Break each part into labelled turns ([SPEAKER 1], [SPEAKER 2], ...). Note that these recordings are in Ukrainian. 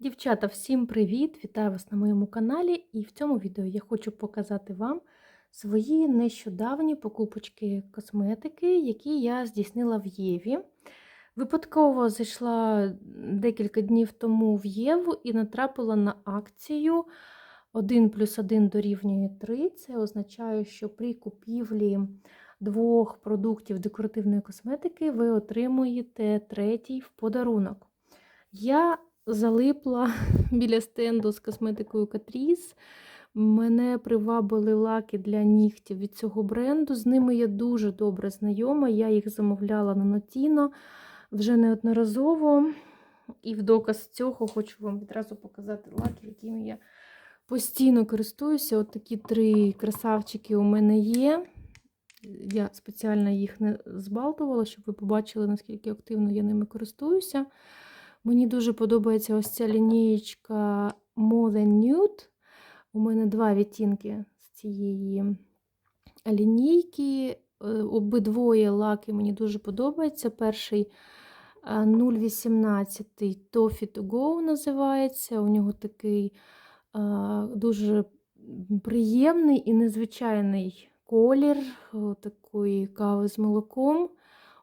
[SPEAKER 1] Дівчата, всім привіт! Вітаю вас на моєму каналі. І в цьому відео я хочу показати вам свої нещодавні покупочки косметики, які я здійснила в Єві. Випадково зайшла декілька днів тому в Єву і натрапила на акцію 1 плюс 1 дорівнює 3. Це означає, що при купівлі двох продуктів декоративної косметики ви отримуєте третій в подарунок. Я залипла біля стенду з косметикою Catrice. Мене привабили лаки для нігтів від цього бренду. З ними я дуже добре знайома. Я їх замовляла на Notino вже неодноразово. І в доказ цього хочу вам відразу показати лаки, якими я постійно користуюся. От такі три красавчики у мене є. Я спеціально їх не збалтувала, щоб ви побачили, наскільки активно я ними користуюся. Мені дуже подобається ось ця лінієчка More Than Nude. У мене два відтінки з цієї лінійки. Е, Обидвоє лаки мені дуже подобаються. Перший 0,18 Toffee to Go називається. У нього такий дуже приємний і незвичайний колір такої кави з молоком.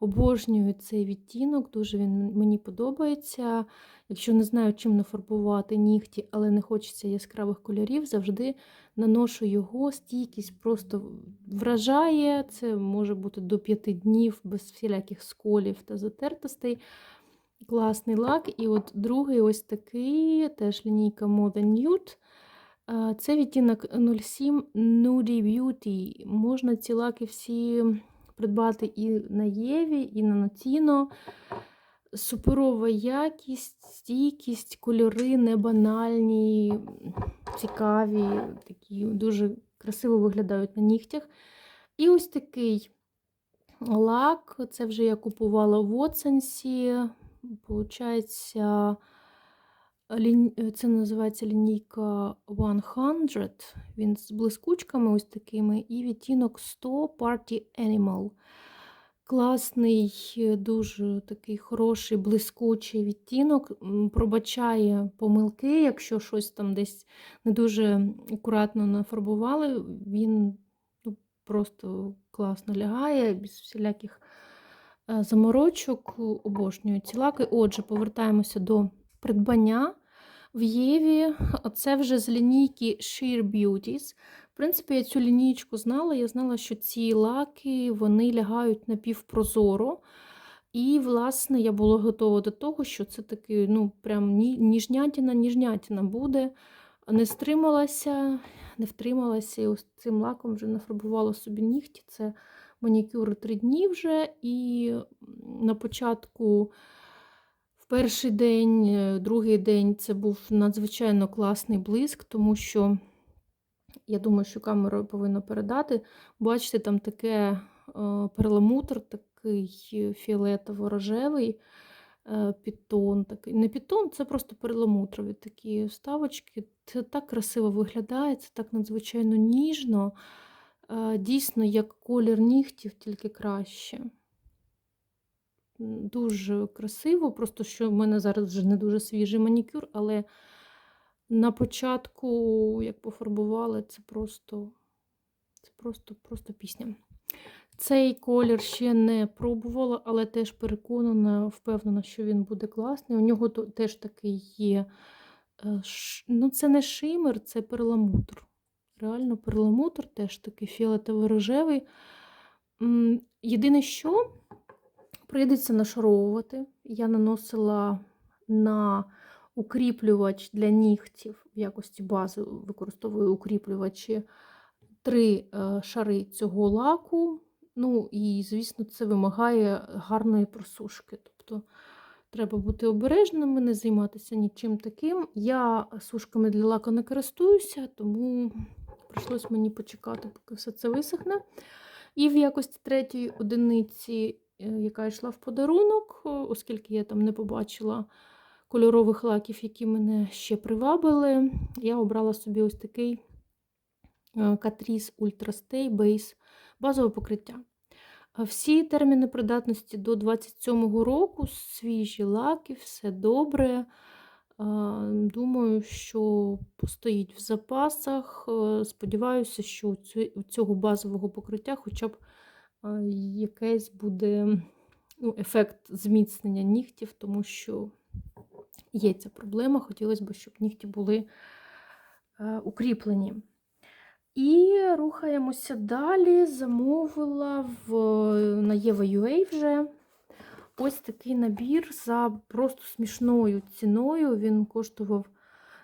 [SPEAKER 1] Обожнюю цей відтінок, дуже він мені подобається. Якщо не знаю, чим нафарбувати нігті, але не хочеться яскравих кольорів, завжди наношу його, стійкість просто вражає. Це може бути до 5 днів без всіляких сколів та затертостей. Класний лак. І от другий ось такий, теж лінійка Moda Nude. Це відтінок 07 Nudie Beauty. Можна ці лаки всі придбати і на Єві, і на Нотіно. Суперова якість, стійкість, кольори не банальні, цікаві, такі дуже красиво виглядають на нігтях. І ось такий лак. Це вже я купувала в Оценсі. Получається, це називається лінійка 100. Він з блискучками ось такими, і відтінок 100 Party Animal. Класний, дуже такий хороший, блискучий відтінок. Пробачає помилки, якщо щось там десь не дуже акуратно нафарбували, він ну, просто класно лягає, без всіляких е, заморочок, обожнюю ці лаки. Отже, повертаємося до придбання в Єві. Це вже з лінійки Sheer Beauties. В принципі, я цю лінійку знала. Я знала, що ці лаки вони лягають напівпрозоро. І, власне, я була готова до того, що це такий, ну, прям ніжнятіна, ніжнятіна буде. Не стрималася, не втрималася, і ось цим лаком вже нафарбувала собі нігті. Це манікюр три дні вже. І на початку. Перший день, е, другий день це був надзвичайно класний блиск, тому що, я думаю, що камера повинна передати. Бачите, там таке е, перламутр, такий фіолетово-рожевий е, підтон. Такий. Не підтон, це просто перламутрові такі вставочки. Це так красиво виглядає, це так надзвичайно ніжно. Дійсно, як колір нігтів, тільки краще. Дуже красиво, просто що в мене зараз вже не дуже свіжий манікюр, але на початку, як пофарбували, це просто це просто, просто пісня. Цей колір ще не пробувала, але теж переконана, впевнена, що він буде класний. У нього теж такий є. Е, ну, це не шимер, це перламутр. Реально перламутр, теж такий фіолетово-рожевий. Єдине, що. Прийдеться нашаровувати. Я наносила на укріплювач для нігтів в якості бази, використовую укріплювачі три е, шари цього лаку. Ну, і, звісно, це вимагає гарної просушки. Тобто треба бути обережними, не займатися нічим таким. Я сушками для лаку не користуюся, тому прийшлось мені почекати, поки все це висохне. І в якості третьої одиниці яка йшла в подарунок, оскільки я там не побачила кольорових лаків, які мене ще привабили. Я обрала собі ось такий е, Catrice Ultra Stay Base базове покриття. Всі терміни придатності до 27-го року, свіжі лаки, все добре. Думаю, що постоїть в запасах. Е, Сподіваюся, що у цього базового покриття хоча б е, якийсь буде ну, ефект зміцнення нігтів, тому що є ця проблема. Хотілося б, щоб нігті були е, укріплені. І рухаємося далі. Замовила в, на Єва.ua вже ось такий набір за просто смішною ціною. Він коштував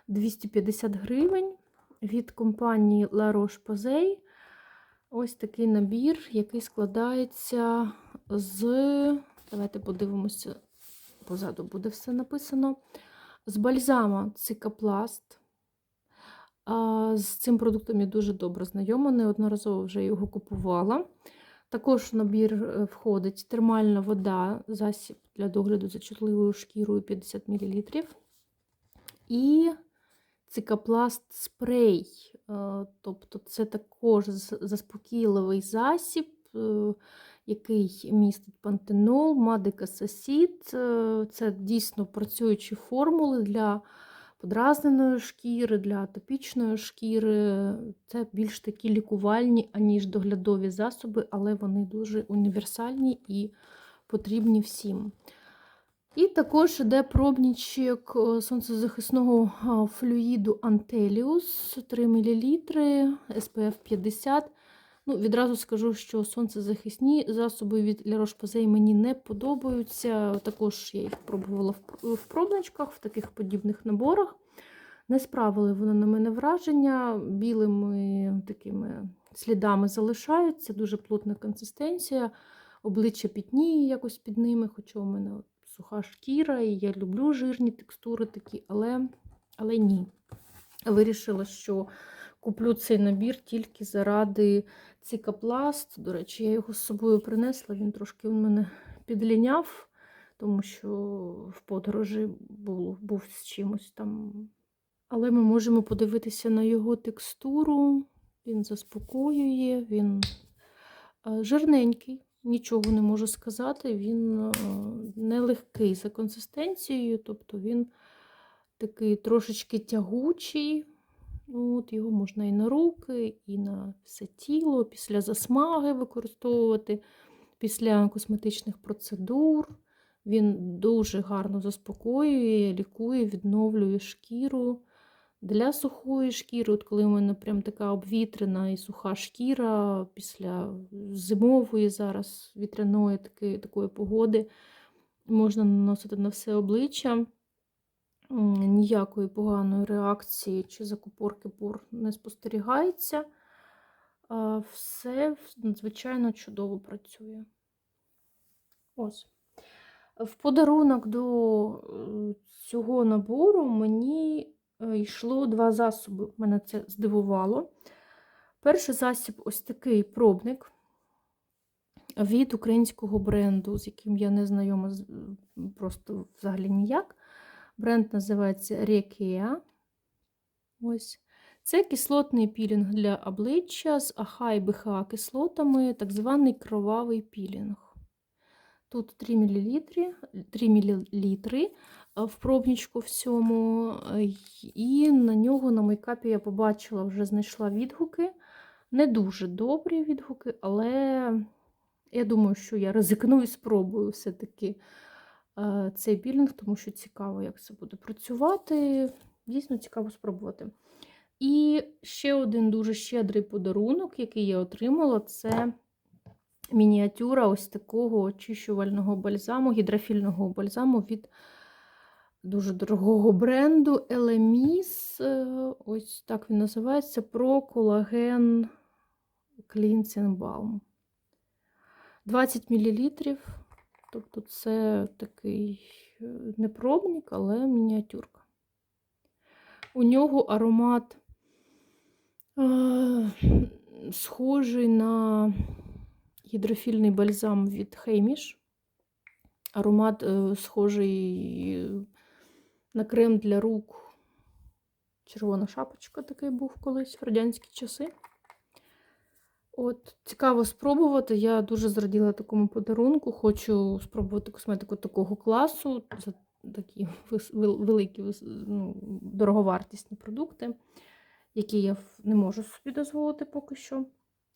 [SPEAKER 1] 250 гривень від компанії La Roche-Posay. Ось такий набір, який складається з. Давайте подивимося, позаду буде все написано. З бальзама цикапласт. З цим продуктом я дуже добре знайома, неодноразово вже його купувала. Також в набір е, входить термальна вода, засіб для догляду за чутливою шкірою 50 мл. І цикапласт спрей. Е, Тобто це також заспокійливий засіб, е, який містить пантенол, мадикасасід. Е, Це дійсно працюючі формули для подразненої шкіри, для атопічної шкіри. Це більш такі лікувальні, аніж доглядові засоби, але вони дуже універсальні і потрібні всім. І також йде пробничок е, сонцезахисного флюїду Антеліус 3 мл SPF 50. Ну, відразу скажу, що сонцезахисні засоби від La Roche-Posay мені не подобаються. Також я їх пробувала в- пробничках, в таких подібних наборах. Не справили вони на мене враження, білими такими слідами залишаються, дуже плотна консистенція, обличчя пітніє якось під ними, хоча у мене суха шкіра, і я люблю жирні текстури такі, але, але ні. Вирішила, що куплю цей набір тільки заради цикапласт. До речі, я його з собою принесла, він трошки в мене підліняв, тому що в подорожі був, був з чимось там. Але ми можемо подивитися на його текстуру. Він заспокоює, він е, жирненький, нічого не можу сказати. Він е, нелегкий за консистенцією, тобто він такий трошечки тягучий. Ну, От Його можна і на руки, і на все тіло, після засмаги використовувати, після косметичних процедур. Він дуже гарно заспокоює, лікує, відновлює шкіру. Для сухої шкіри, от коли в мене прям така обвітрена і суха шкіра після зимової зараз вітряної такої, такої погоди, можна наносити на все обличчя. Ніякої поганої реакції чи закупорки пор не спостерігається. Все надзвичайно чудово працює. Ось. В подарунок до е, цього набору мені йшло два засоби. Мене це здивувало. Перший засіб ось такий пробник від українського бренду, з яким я не знайома просто взагалі ніяк. Бренд називається Rekea. Ось. Це кислотний пілінг для обличчя з АХ і БХА кислотами, так званий кровавий пілінг. Тут 3 мл, 3 мл в пробничку всьому. е, І на нього на мейкапі я побачила, вже знайшла відгуки. Не дуже добрі відгуки, але я думаю, що я ризикну і спробую все-таки е, цей пілінг, тому що цікаво, як це буде працювати. Дійсно цікаво спробувати. І ще один дуже щедрий подарунок, який я отримала, це мініатюра ось такого очищувального бальзаму, гідрофільного бальзаму від дуже дорогого бренду Elemis. Е, Ось так він називається Pro Collagen Cleansing 20 мл. Тобто це такий е, не пробник, але мініатюрка. У нього аромат е, схожий на гідрофільний бальзам від Хейміш. Аромат е, схожий на крем для рук. Червона шапочка такий був колись в радянські часи. От, цікаво спробувати. Я дуже зраділа такому подарунку. Хочу спробувати косметику такого класу. За такі великі, ну, дороговартісні продукти, які я не можу собі дозволити поки що.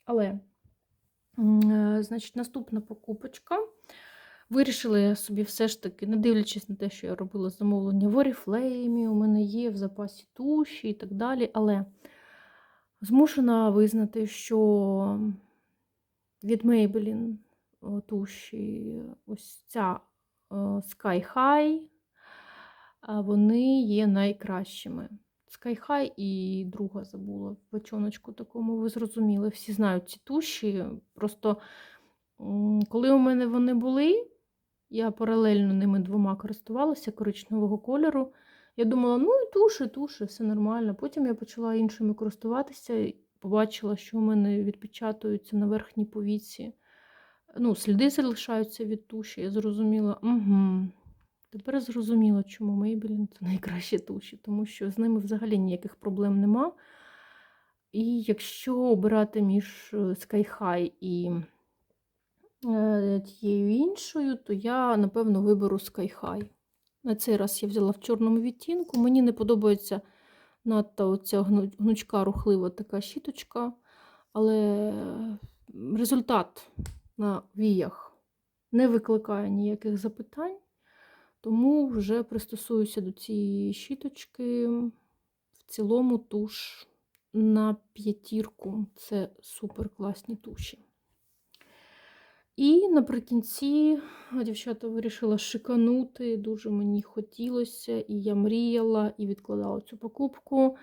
[SPEAKER 1] Але, е, значить, наступна покупочка. Вирішила я собі все ж таки, не дивлячись на те, що я робила замовлення в Oriflame, у мене є в запасі туші і так далі. Але змушена визнати, що від Maybelline туші ось ця е, Sky High, вони є найкращими. Sky High і друга забула бачоночку такому, ви зрозуміли. Всі знають ці туші. Просто коли у мене вони були, я паралельно ними двома користувалася коричневого кольору. Я думала, ну і туші, туші, все нормально. Потім я почала іншими користуватися і побачила, що у мене відпечатуються на верхній повіці. Ну, сліди залишаються від туші. Я зрозуміла, угу. Тепер зрозуміла, чому Maybelline це найкращі туші, тому що з ними взагалі ніяких проблем нема. І якщо обирати між е, Sky High і тією іншою, то я, напевно, виберу Sky High. На цей раз я взяла в чорному відтінку. Мені не подобається надто оця гнучка, рухлива така щіточка, але результат на віях не викликає ніяких запитань, тому вже пристосуюся до цієї щіточки. В цілому туш на п'ятірку це супер класні туші. І наприкінці дівчата вирішила шиканути. Дуже мені хотілося, і я мріяла, і відкладала цю покупку.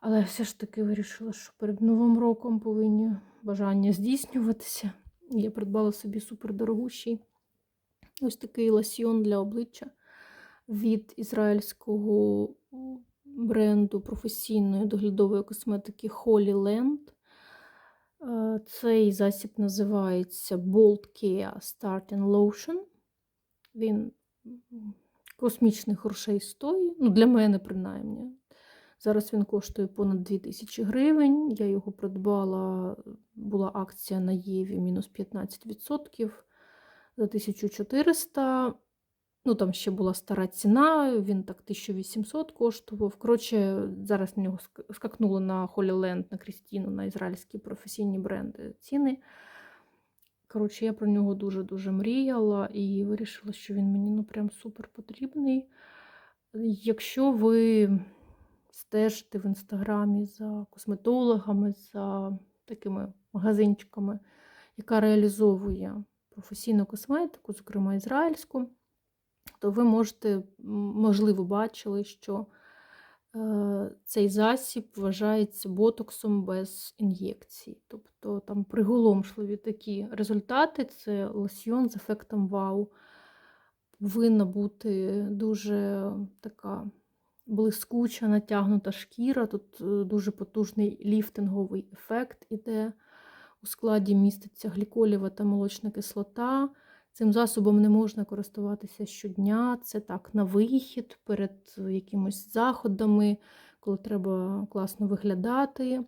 [SPEAKER 1] Але все ж таки вирішила, що перед Новим роком повинні бажання здійснюватися. Я придбала собі супердорогущий ось такий лосьйон для обличчя від ізраїльського бренду професійної доглядової косметики Holy Land. Е, Цей засіб називається Bold Care Starting Lotion. Він космічних грошей стоїть. Ну, для мене, принаймні. Зараз він коштує понад 2000 гривень. Я його придбала, була акція на Єві мінус 15% за 1400. Ну, там ще була стара ціна, він так 1800 коштував. Коротше, зараз на нього скакнуло на Holy на Крістіну, на ізраїльські професійні бренди ціни. Коротше, я про нього дуже-дуже мріяла і вирішила, що він мені ну прям супер потрібний. Якщо ви стежите в інстаграмі за косметологами, за такими магазинчиками, яка реалізовує професійну косметику, зокрема ізраїльську, то ви можете, можливо, бачили, що е, цей засіб вважається ботоксом без ін'єкцій. Тобто там приголомшливі такі результати це лосьйон з ефектом вау. Повинна бути дуже така блискуча, натягнута шкіра. Тут е, дуже потужний ліфтинговий ефект іде. У складі міститься гліколєва та молочна кислота. Цим засобом не можна користуватися щодня. Це так на вихід перед якимось заходами, коли треба класно виглядати.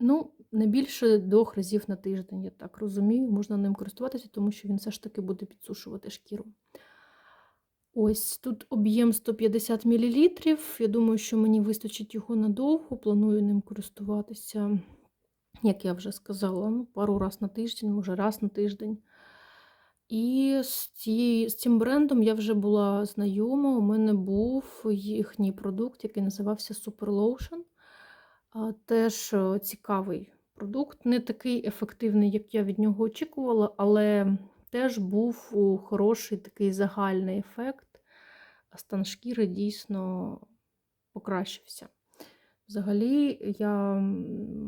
[SPEAKER 1] Ну, не більше двох разів на тиждень, я так розумію, можна ним користуватися, тому що він все ж таки буде підсушувати шкіру. Ось тут об'єм 150 мл. Я думаю, що мені вистачить його надовго. Планую ним користуватися, як я вже сказала, ну, пару раз на тиждень, може раз на тиждень. І з, цією, з цим брендом я вже була знайома. У мене був їхній продукт, який називався Super Lotion. Теж е, цікавий продукт, не такий ефективний, як я від нього очікувала, але теж був хороший такий загальний ефект. а Стан шкіри дійсно покращився. Взагалі, я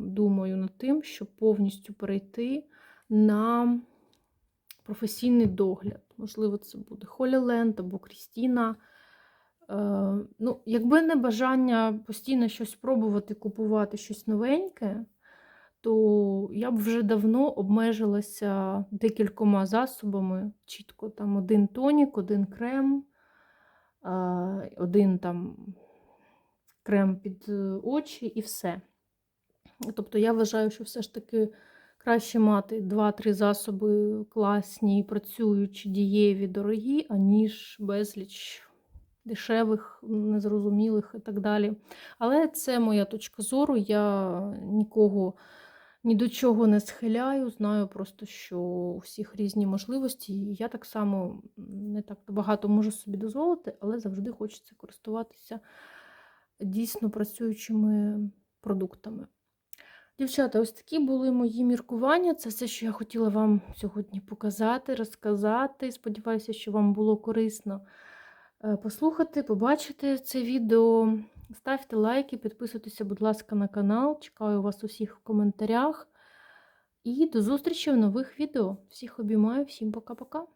[SPEAKER 1] думаю над тим, щоб повністю перейти на професійний догляд. Можливо, це буде Холіленд або Крістіна. Е, ну, якби не бажання постійно щось пробувати, купувати щось новеньке, то я б вже давно обмежилася декількома засобами. Чітко там один тонік, один крем, е, один там крем під е, очі і все. Тобто я вважаю, що все ж таки краще мати 2-3 засоби класні, працюючі, дієві, дорогі, аніж безліч дешевих, незрозумілих і так далі. Але це моя точка зору. Я нікого ні до чого не схиляю. Знаю просто, що у всіх різні можливості. І я так само не так багато можу собі дозволити, але завжди хочеться користуватися дійсно працюючими продуктами. Дівчата, ось такі були мої міркування. Це все, що я хотіла вам сьогодні показати, розказати. Сподіваюся, що вам було корисно е, послухати, побачити це відео. Ставте лайки, підписуйтеся, будь ласка, на канал. Чекаю вас усіх в коментарях. І до зустрічі в нових відео. Всіх обіймаю, всім пока-пока.